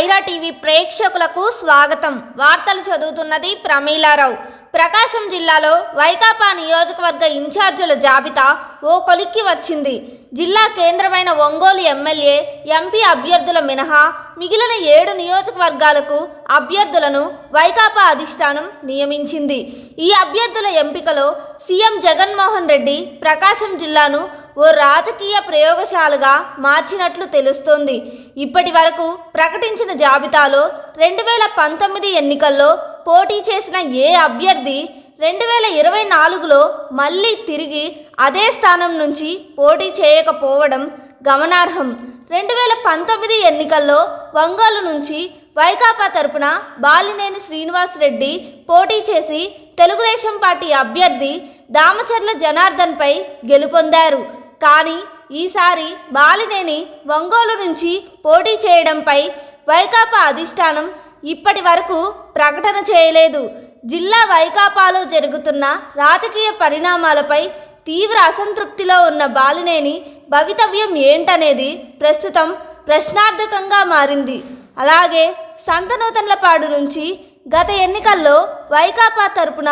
Sye Raa TV ప్రేక్షకులకు స్వాగతం. వార్తలు చదువుతున్నది ప్రమీలారావు. ప్రకాశం జిల్లాలో వైకాపా నియోజకవర్గ ఇన్ఛార్జీల జాబితా ఓ కొలిక్కి వచ్చింది. జిల్లా కేంద్రమైన ఒంగోలు ఎమ్మెల్యే ఎంపీ అభ్యర్థుల మినహా మిగిలిన ఏడు నియోజకవర్గాలకు అభ్యర్థులను వైకాపా అధిష్టానం నియమించింది. ఈ అభ్యర్థుల ఎంపికలో సీఎం జగన్మోహన్ రెడ్డి ప్రకాశం జిల్లాను ఓ రాజకీయ ప్రయోగశాలగా మార్చినట్లు తెలుస్తోంది. ఇప్పటి వరకు ప్రకటించిన జాబితాలో రెండు వేల పంతొమ్మిది ఎన్నికల్లో పోటీ చేసిన ఏ అభ్యర్థి రెండు వేల ఇరవై నాలుగులో మళ్ళీ తిరిగి అదే స్థానం నుంచి పోటీ చేయకపోవడం గమనార్హం. రెండు వేల పంతొమ్మిది ఎన్నికల్లో ఒంగోలు నుంచి వైకాపా తరపున బాలినేని శ్రీనివాస్ రెడ్డి పోటీ చేసి తెలుగుదేశం పార్టీ అభ్యర్థి దామచర్ల జనార్దన్పై గెలుపొందారు. కానీ ఈసారి బాలినేని ఒంగోలు నుంచి పోటీ చేయడంపై వైకాపా అధిష్టానం ఇప్పటి వరకు ప్రకటన చేయలేదు. జిల్లా వైకాపాలో జరుగుతున్న రాజకీయ పరిణామాలపై తీవ్ర అసంతృప్తిలో ఉన్న బాలినేని భవితవ్యం ఏంటనేది ప్రస్తుతం ప్రశ్నార్థకంగా మారింది. అలాగే సంతనూతన్లపాడు నుంచి గత ఎన్నికల్లో వైకాపా తరపున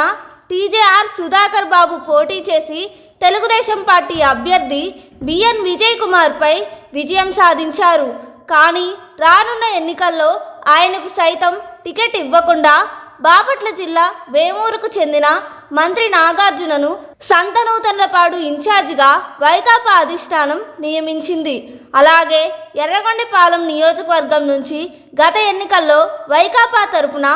టీజేఆర్ సుధాకర్ బాబు పోటీ చేసి తెలుగుదేశం పార్టీ అభ్యర్థి బిఎన్ విజయ్ కుమార్పై విజయం సాధించారు. కానీ రానున్న ఎన్నికల్లో ఆయనకు సైతం టికెట్ ఇవ్వకుండా బాపట్ల జిల్లా వేమూరుకు చెందిన మంత్రి నాగార్జునను సంతనూతన్లపాడు ఇన్ఛార్జిగా వైకాపా అధిష్టానం నియమించింది. అలాగే ఎర్రగొండపాలెం నియోజకవర్గం నుంచి గత ఎన్నికల్లో వైకాపా తరపున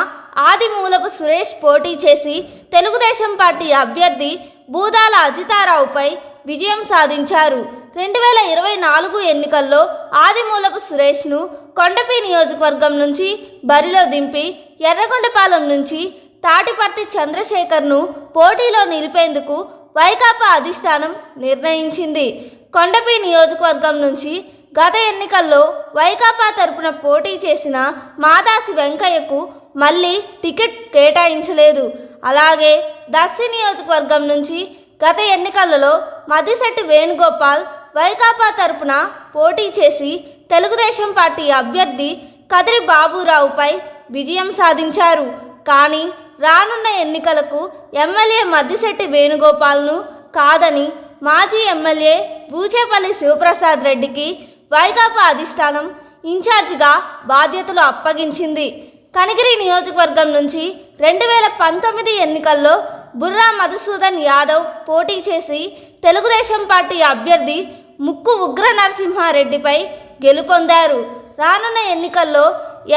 ఆదిమూలపు సురేష్ పోటీ చేసి తెలుగుదేశం పార్టీ అభ్యర్థి బూదాల అజితారావుపై విజయం సాధించారు. రెండు వేల ఇరవై నాలుగు ఎన్నికల్లో ఆదిమూలపు సురేష్ను కొండపి నియోజకవర్గం నుంచి బరిలో దింపి ఎర్రగొండపాలెం నుంచి తాటిపర్తి చంద్రశేఖర్ను పోటీలో నిలిపేందుకు వైకాపా అధిష్టానం నిర్ణయించింది. కొండపి నియోజకవర్గం నుంచి గత ఎన్నికల్లో వైకాపా తరపున పోటీ చేసిన మాదాసి వెంకయ్యకు మళ్ళీ టికెట్ కేటాయించలేదు. అలాగే దర్శి నియోజకవర్గం నుంచి గత ఎన్నికలలో మద్దిశెట్టి వేణుగోపాల్ వైకాపా తరపున పోటీ చేసి తెలుగుదేశం పార్టీ అభ్యర్థి కదిరి బాబురావుపై విజయం సాధించారు. కానీ రానున్న ఎన్నికలకు ఎమ్మెల్యే మద్దిశెట్టి వేణుగోపాల్ను కాదని మాజీ ఎమ్మెల్యే బూచేపల్లి శివప్రసాద్ రెడ్డికి వైకాపా అధిష్టానం ఇన్ఛార్జిగా బాధ్యతలు అప్పగించింది. కనిగిరి నియోజకవర్గం నుంచి రెండు వేల పంతొమ్మిది ఎన్నికల్లో బుర్రా మధుసూదన్ యాదవ్ పోటీ చేసి తెలుగుదేశం పార్టీ అభ్యర్థి ముక్కు ఉగ్ర నరసింహారెడ్డిపై గెలుపొందారు. రానున్న ఎన్నికల్లో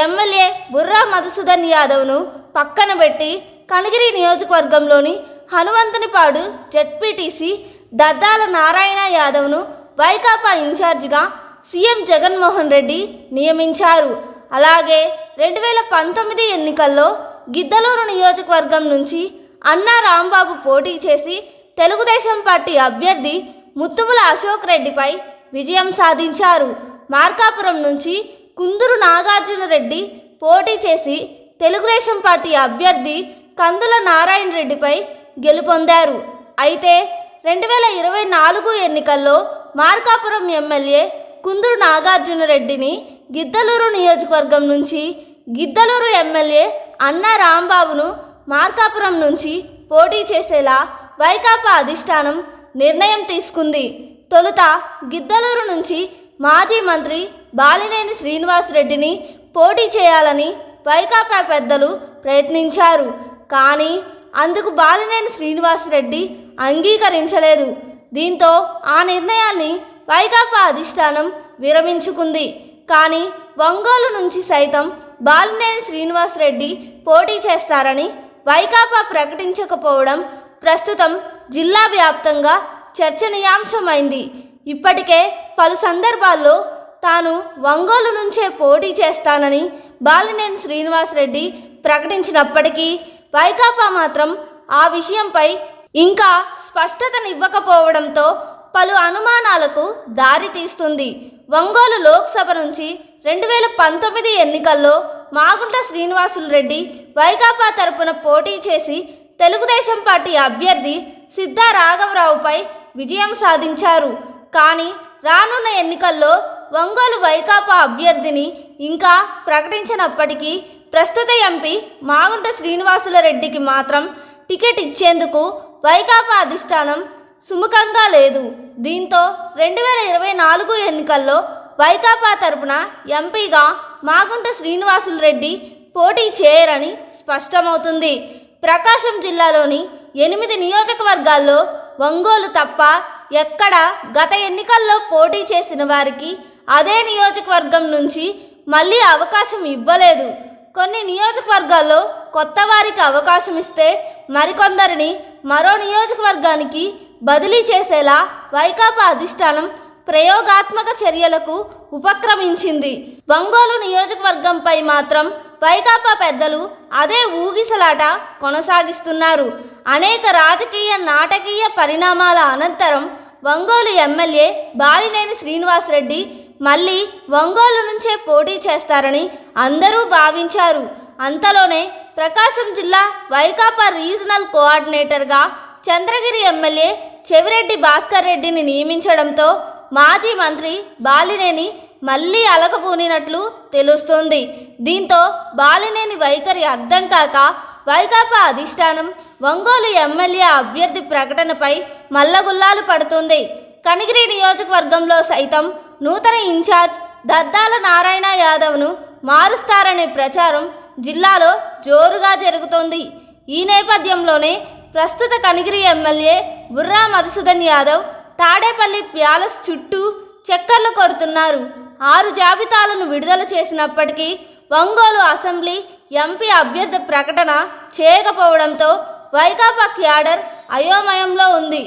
ఎమ్మెల్యే బుర్రా మధుసూదన్ యాదవ్ను పక్కన పెట్టి కనిగిరి నియోజకవర్గంలోని హనుమంతునిపాడు జెడ్పీటీసీ దద్దాల నారాయణ యాదవ్ను వైకాపా ఇన్ఛార్జిగా సీఎం జగన్మోహన్ రెడ్డి నియమించారు. అలాగే రెండు వేల పంతొమ్మిది ఎన్నికల్లో గిద్దలూరు నియోజకవర్గం నుంచి అన్నా రాంబాబు పోటీ చేసి తెలుగుదేశం పార్టీ అభ్యర్థి ముత్తుముల అశోక్ రెడ్డిపై విజయం సాధించారు. మార్కాపురం నుంచి కుందూరు నాగార్జున రెడ్డి పోటీ చేసి తెలుగుదేశం పార్టీ అభ్యర్థి కందుల నారాయణ రెడ్డిపై గెలుపొందారు. అయితే రెండు వేల ఇరవై నాలుగు ఎన్నికల్లో మార్కాపురం ఎమ్మెల్యే కుందూరు నాగార్జున రెడ్డిని గిద్దలూరు నియోజకవర్గం నుంచి గిద్దలూరు ఎమ్మెల్యే అన్నా రాంబాబును మార్కాపురం నుంచి పోటీ చేసేలా వైకాపా అధిష్టానం నిర్ణయం తీసుకుంది. తొలుత గిద్దలూరు నుంచి మాజీ మంత్రి బాలినేని శ్రీనివాస్ రెడ్డిని పోటీ చేయాలని వైకాపా పెద్దలు ప్రయత్నించారు. కానీ అందుకు బాలినేని శ్రీనివాస్ రెడ్డి అంగీకరించలేదు. దీంతో ఆ నిర్ణయాన్ని వైకాపా అధిష్టానం విరమించుకుంది. కానీ ఒంగోలు నుంచి సైతం బాలినేని శ్రీనివాస్ రెడ్డి పోటీ చేస్తారని వైకాపా ప్రకటించకపోవడం ప్రస్తుతం జిల్లా వ్యాప్తంగా చర్చనీయాంశమైంది. ఇప్పటికే పలు సందర్భాల్లో తాను ఒంగోలు నుంచే పోటీ చేస్తానని బాలినేని శ్రీనివాస్ రెడ్డి ప్రకటించినప్పటికీ వైకాపా మాత్రం ఆ విషయంపై ఇంకా స్పష్టతనివ్వకపోవడంతో పలు అనుమానాలకు దారితీస్తుంది. ఒంగోలు లోక్సభ నుంచి రెండు వేల పంతొమ్మిది ఎన్నికల్లో మాగుంట శ్రీనివాసులు రెడ్డి వైకాపా తరపున పోటీ చేసి తెలుగుదేశం పార్టీ అభ్యర్థి సిద్ధా రాఘవరావుపై విజయం సాధించారు. కానీ రానున్న ఎన్నికల్లో ఒంగోలు వైకాపా అభ్యర్థిని ఇంకా ప్రకటించినప్పటికీ ప్రస్తుత ఎంపీ మాగుంట శ్రీనివాసుల రెడ్డికి మాత్రం టికెట్ ఇచ్చేందుకు వైకాపా అధిష్టానం సుముఖంగా లేదు. దీంతో రెండు వేల ఇరవై నాలుగు ఎన్నికల్లో వైకాపా తరపున ఎంపీగా మాగుంట శ్రీనివాసులు రెడ్డి పోటీ చేయరని స్పష్టమవుతుంది. ప్రకాశం జిల్లాలోని ఎనిమిది నియోజకవర్గాల్లో ఒంగోలు తప్ప ఎక్కడ గత ఎన్నికల్లో పోటీ చేసిన వారికి అదే నియోజకవర్గం నుంచి మళ్ళీ అవకాశం ఇవ్వలేదు. కొన్ని నియోజకవర్గాల్లో కొత్త వారికి అవకాశం ఇస్తే మరికొందరిని మరో నియోజకవర్గానికి బదిలీ చేసేలా వైకాపా అధిష్టానం ప్రయోగాత్మక చర్యలకు ఉపక్రమించింది. ఒంగోలు నియోజకవర్గంపై మాత్రం వైకాపా పెద్దలు అదే ఊగిసలాట కొనసాగిస్తున్నారు. అనేక రాజకీయ నాటకీయ పరిణామాల అనంతరం ఒంగోలు ఎమ్మెల్యే బాలినేని శ్రీనివాసరెడ్డి మళ్ళీ ఒంగోలు నుంచే పోటీ చేస్తారని అందరూ భావించారు. అంతలోనే ప్రకాశం జిల్లా వైకాపా రీజనల్ కోఆర్డినేటర్గా చంద్రగిరి ఎమ్మెల్యే చెవిరెడ్డి భాస్కర్ రెడ్డిని నియమించడంతో మాజీ మంత్రి బాలినేని మళ్ళీ అలకపూనినట్లు తెలుస్తోంది. దీంతో బాలినేని వైఖరి అర్థం కాక వైకాపా అధిష్టానం ఒంగోలు ఎమ్మెల్యే అభ్యర్థి ప్రకటనపై మల్లగుల్లాలు పడుతుంది. కనిగిరి నియోజకవర్గంలో సైతం నూతన ఇన్ఛార్జ్ దద్దాల నారాయణ యాదవ్ను మారుస్తారనే ప్రచారం జిల్లాలో జోరుగా జరుగుతోంది. ఈ నేపథ్యంలోనే ప్రస్తుత కనిగిరి ఎమ్మెల్యే బుర్రా మధుసూదన్ యాదవ్ తాడేపల్లి ప్యాలెస్ చుట్టూ చక్కర్లు కొడుతున్నారు. ఆరు జాబితాలను విడుదల చేసినప్పటికీ ఒంగోలు అసెంబ్లీ ఎంపీ అభ్యర్థి ప్రకటన చేయకపోవడంతో వైకాపా క్యాడర్ అయోమయంలో ఉంది.